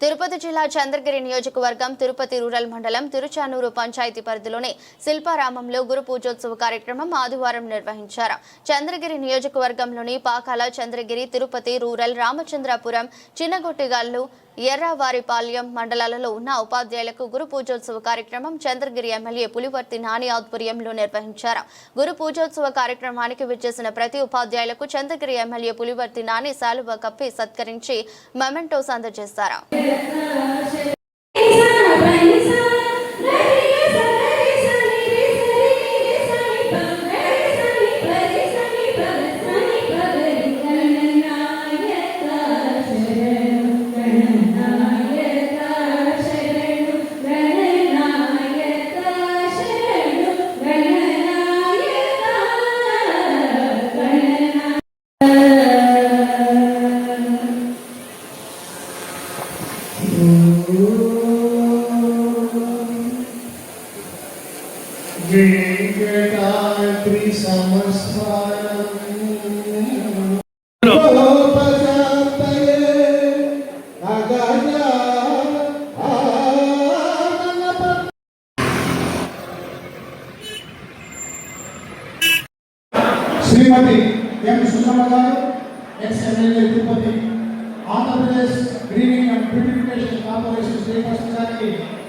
తిరుపతి జిల్లా చంద్రగిరి నియోజకవర్గం తిరుపతి రూరల్ మండలం తిరుచానూరు పంచాయతీ పరిధిలోని శిల్పారామంలో గురు పూజోత్సవ కార్యక్రమం ఆదివారం నిర్వహించారు. చంద్రగిరి నియోజకవర్గంలోని పాకాల చంద్రగిరి తిరుపతి రూరల్ రామచంద్రాపురం చిన్నగొట్టిగాళ్ళు ఎర్రవారిపాల్యం మండలాలలో ఉన్న ఉపాధ్యాయులకు గురు పూజోత్సవ కార్యక్రమం చంద్రగిరి ఎమ్మెల్యే పులివర్తి నాని ఆధ్వర్యంలో నిర్వహించారు. గురు పూజోత్సవ కార్యక్రమానికి విచ్చేసిన ప్రతి ఉపాధ్యాయులకు చంద్రగిరి ఎమ్మెల్యే పులివర్తి నాని శాలువ కప్పి సత్కరించి మెమెంటోస్ అందజేశారు Uh... aqui.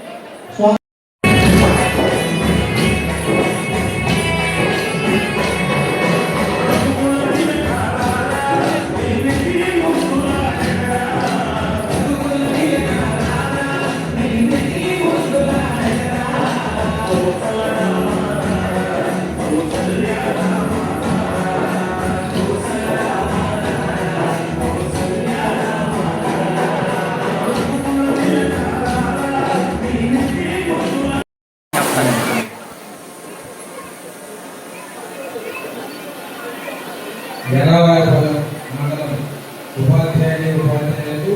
ఎర్రవారిపల్లి మండలం ఉపాధ్యాయుని ఉపాధ్యాయులకు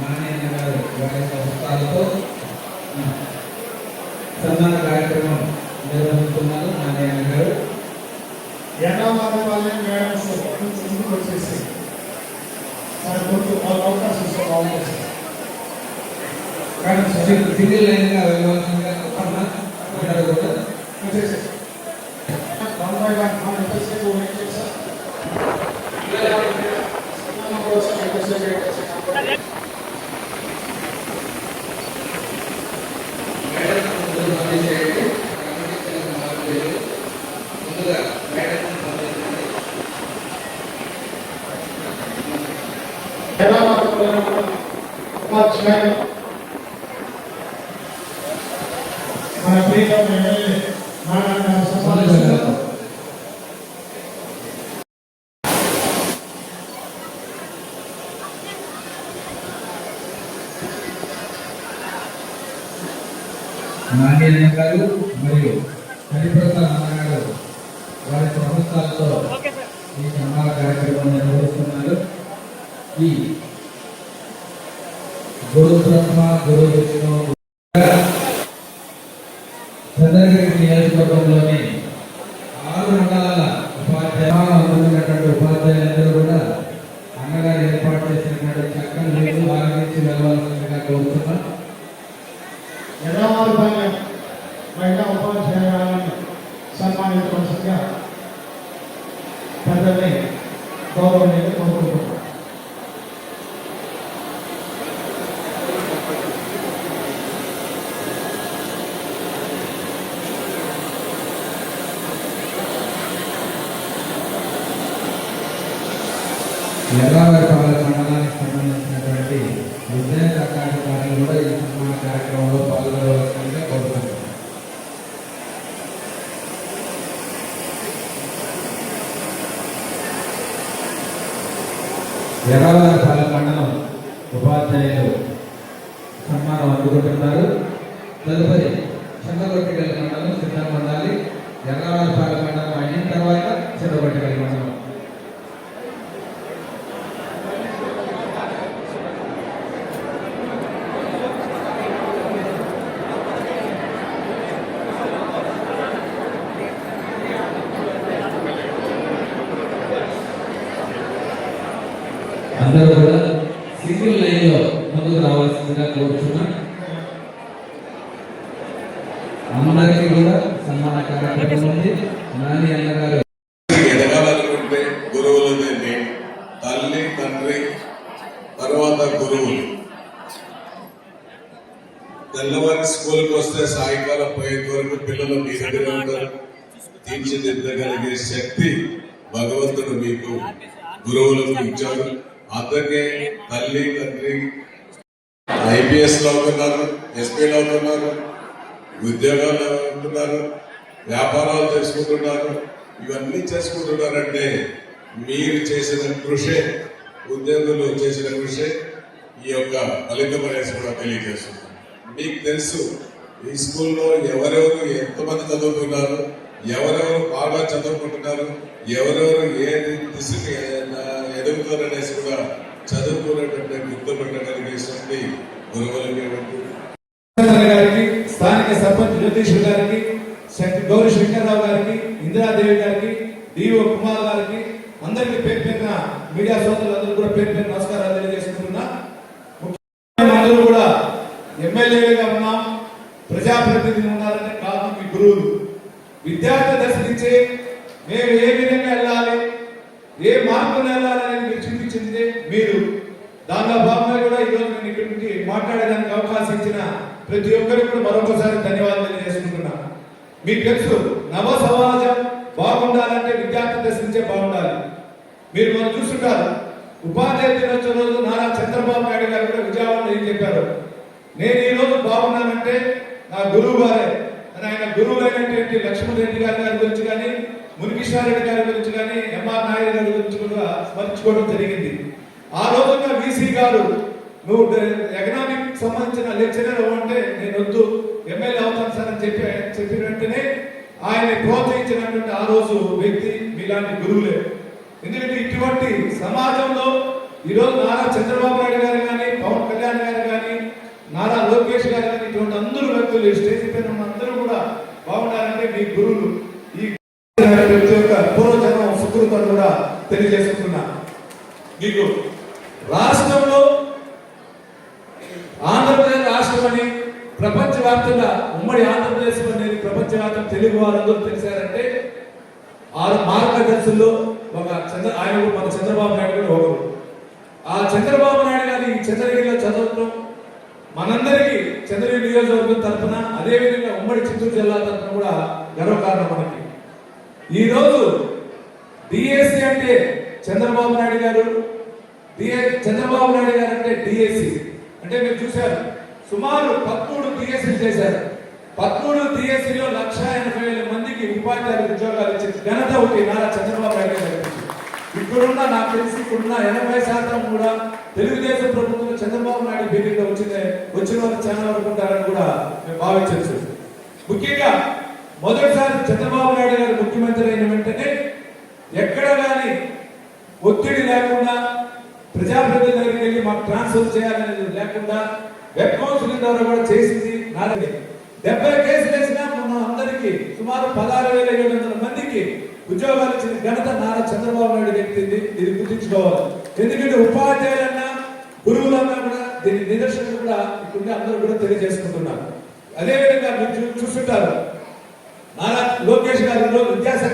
మాన్యత గారు వారి సంస్థలతో సన్మాన కార్యక్రమం నిర్వహిస్తున్నారు నారాయణ గారు. ఎర్రవారిపాలెం మేడం ముందుకు వచ్చేసి. మన కొడుకు వాళ్ళ అవకాశం బాగుంటుంది కానీ సింగిల్ సింగిల్ లైన్ మన ప్రియతమ ఎమ్మెల్యే నారాయణ గారు సంపాదిస్తున్నారు నాణ్యత గారు మరియు హరిప్రసాద్ అన్న గారు వారి సంస్థలతో ఈ సన్మాన కార్యక్రమం నిర్వహిస్తున్నారు. ఈ గురు బ్రహ్మ గురు విష్ణు ఎర్రవారిపాలెం మండలానికి సంబంధించినటువంటి విద్యార్థి అకాడమీ కూడా ఈ సన్మాన కార్యక్రమంలో పాల్గొనవలసిందిగా కోరుతున్నాను ఎర్రవారిపాలెం మండలం ఉపాధ్యాయులు సన్మానం అందుకుంటున్నారు తదుపరి చిన్నగొట్టిగల మండలం సిద్ధం ఉండాలి ఎర్రవారిపాలెం మండలం అయిన తర్వాత చిన్నగొట్టిగల మండలం అందరూ కూడా సింగిల్ లైన్లో ముందుకు రావాల్సిందిగా రావాల్సిందిగా కోరుతున్నా అందరికీ కూడా సన్మాన కార్యక్రమం ఉంది. నాని అన్నగారు ఎదగాలనుకుంటే గురువులదే తల్లి తండ్రి తర్వాత గురువులు. తెల్లవారి స్కూల్కి వస్తే సాయంకాలం పోయేంత వరకు పిల్లలు మీ దగ్గర ఉంటారు. తీర్చిదిద్దగలిగే శక్తి భగవంతుడు మీకు గురువులకు ఇచ్చారు అందుకే తల్లి తండ్రి ఐపీఎస్ అవుతున్నారు ఎస్పీలు అవుతున్నారు ఉద్యోగాలు ఉంటున్నారు వ్యాపారాలు చేసుకుంటున్నారు ఇవన్నీ చేసుకుంటున్నారంటే మీరు చేసిన కృషే ఉద్యోగులు చేసిన కృషే ఈ యొక్క ఫలితం అనేసి కూడా తెలియజేస్తుంది. మీకు తెలుసు ఈ స్కూల్లో ఎవరెవరు ఎంతమంది చదువుతున్నారు ఎవరెవరు బాగా చదువుకుంటున్నారు ఎవరెవరు ఏ దిశకి ఎదుగుతారు అనేసి కూడా చదువుకునేటువంటి గుర్తుపెట్టగలిగే శక్తి గురువులకి గారికి స్థానిక సర్పంచ్ జ్యోతిష్ గారికి గౌరీ శంకర్రావు గారికి ఇందిరాదేవి గారికి డిఓ కుమార్ గారికి అందరికీ పేరు పెట్టిన మీడియా సోదరులందరూ కూడా పేరు పెట్టిన నమస్కారాలు తెలియజేసుకుంటున్నా ముఖ్యంగా అందరూ కూడా ఎమ్మెల్యేగా ఉన్నాం ప్రజాప్రతినిధులు ఉన్నారంటే కాదు మీ గురువులు విద్యార్థి దశ నుంచే మేము ఏ విధంగా వెళ్ళాలి ఏ మార్పులు వెళ్ళాలని మీరు చూపించింది మీరు. దానిలో భాగంగా కూడా ఈరోజు నేను ఇక్కడి మాట్లాడడానికి అవకాశం ఇచ్చిన ప్రతి ఒక్కరికి కూడా మరొకసారి ధన్యవాదాలు తెలియజేసుకుంటున్నా. మీకు తెలుసు నవ సమాజం బాగుండాలంటే విద్యార్థి దశ నుంచే బాగుండాలి. మీరు మనం చూస్తుంటారు ఉపాధ్యాయ దినోత్సవం రోజు నారా చంద్రబాబు నాయుడు గారు కూడా విజయవాడలో ఏం చెప్పారు? నేను ఈ రోజు బాగున్నానంటే నా గురువు గారే ఆయన గురువులైనటువంటి లక్ష్మణ్ రెడ్డి గారి గారి గురించి కానీ మునికృష్ణారెడ్డి గారి గురించి కానీ ఎంఆర్ నాయుడు గారి గురించి కూడా స్మరించుకోవడం జరిగింది. ఆ రోజున వీసీ గారు నువ్వు ఎకనామిక్ సంబంధించిన లెక్చరర్ అంటే నేను వద్దు ఎమ్మెల్యే అవుతాను సార్ అని చెప్పి చెప్పిన వెంటనే ఆయన ప్రోత్సహించినటువంటి ఆ రోజు వ్యక్తి మీలాంటి గురువులే ఎందుకంటే ఇటువంటి సమాజంలో ఈరోజు నారా చంద్రబాబు నాయుడు గారు కానీ పవన్ కళ్యాణ్ గారు కానీ నారా లోకేష్ గారు కానీ ఇటువంటి అందరూ వ్యక్తులు స్టేజ్ పైన ఉన్న అందరూ కూడా బాగుండాలంటే మీ గురువులు. ఈ ప్రతి ఒక్క పూర్వజన్మ సుకృతం కూడా తెలియజేసుకుంటున్నా మీకు రాష్ట్రంలో ఆంధ్రప్రదేశ్ రాష్ట్రం అని ప్రపంచవ్యాప్తంగా ఉమ్మడి ఆంధ్రప్రదేశ్ అనేది ప్రపంచవ్యాప్తం తెలుగు వారందరూ తెలిసారంటే ఆ మార్గదర్శుల్లో ఒక చంద్ర ఆయన మన చంద్రబాబు నాయుడు కూడా ఒకరు. ఆ చంద్రబాబు నాయుడు గారి చంద్రగిరిలో చదవటం మనందరికీ చంద్రగిరి నియోజకవర్గం తరఫున అదేవిధంగా ఉమ్మడి చిత్తూరు జిల్లా తరఫున కూడా గర్వకారణం మనకి. ఈ రోజు డిఎస్సి అంటే చంద్రబాబు నాయుడు గారు డిఏ చంద్రబాబు నాయుడు గారు అంటే డిఎస్సి అంటే మీరు చూశారు సుమారు పదమూడు డిఎస్సి చేశారు. పదమూడు డిఎస్సిలో లక్ష ఎనభై వేల మందికి ఉపాధ్యాయుల ఉద్యోగాలు ఇచ్చిన ఘనత ఒకటి నారా చంద్రబాబు నాయుడు గారు ఇప్పుడున్న నాకు తెలిసి ఇప్పుడున్న ఎనభై శాతం కూడా తెలుగుదేశం ప్రభుత్వం చంద్రబాబు నాయుడు బీజేపీలో వచ్చింది వచ్చిన వాళ్ళు చాలా వరకు ఉంటారని కూడా మేము భావించవచ్చు. ముఖ్యంగా మొదటిసారి చంద్రబాబు నాయుడు గారు ముఖ్యమంత్రి అయిన వెంటనే ఎక్కడ కానీ ఒత్తిడి లేకుండా ప్రజాప్రతినిధుల దగ్గరికి వెళ్ళి మాకు ట్రాన్స్ఫర్ చేయాలనేది లేకుండా వెబ్ కౌన్సిలింగ్ ద్వారా కూడా చేసింది నాలుగు డెబ్బై కేసులు వేసినా మన అందరికీ సుమారు పదహారు వేల ఏడు వందల మందికి ఉద్యోగాలు ఇచ్చిన ఘనత నారా చంద్రబాబు నాయుడు వ్యక్తింది ఇది గుర్తించుకోవాలి. ఎందుకంటే ఉపాధ్యాయులన్నా గురువులన్నా కూడా దీని నిదర్శనం కూడా ఇక్కడ అందరూ కూడా తెలియజేసుకుంటున్నారు. అదేవిధంగా మీరు చూ- చూస్తుంటారు. నారా లోకేష్ గారు విద్యాశాఖ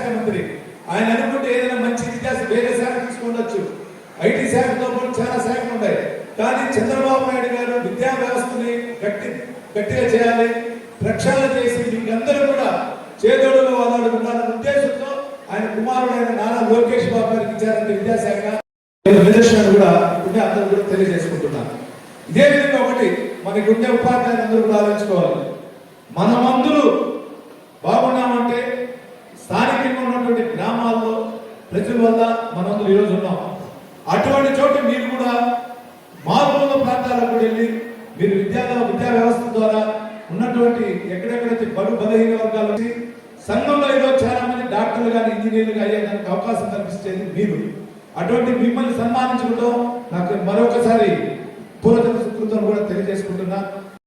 శాఖతో పాటు చాలా శాఖలు ఉంటాయి. కానీ చంద్రబాబు నాయుడు గారు విద్యా వ్యవస్థని గట్టి గట్టిగా చేయాలి. ప్రక్షాళన చేసి మీకందరూ కూడా చేదోడుగా వాళ్ళు ఉద్దేశంతో ఆయన కుమారుడైన నారా లోకేష్ బాబు గారికి ఇచ్చారంటే విద్యాశాఖ. నిదర్శనం కూడా ఉండే అందరూ కూడా తెలియజేసుకుంటున్నారు ఇదే విధంగా ఒకటి మనకి ఉండే ఉపాధ్యాయులు అందరూ కూడా ఆలోచించుకోవాలి. మనమందరూ బాగున్నామంటే స్థానికంగా ఉన్నటువంటి గ్రామాల్లో ప్రజల వల్ల మనందరూ ఈరోజు ఉన్నాం. అటువంటి చోట మీరు కూడా మారుమూల ప్రాంతాలకు కూడా వెళ్ళి మీరు విద్యా విద్యా వ్యవస్థ ద్వారా ఉన్నటువంటి ఎక్కడెక్కడైతే బడు బలహీన వర్గాలు వచ్చి సంఘంలో ఈరోజు చాలా మంది డాక్టర్లు కానీ ఇంజనీర్లు అయ్యేదానికి అవకాశం కల్పించేది మీరు. అటువంటి మిమ్మల్ని సన్మానించుకుంటాం నాకు మరొకసారి పూర్వజన సుకృతం కూడా తెలియజేసుకుంటున్నా.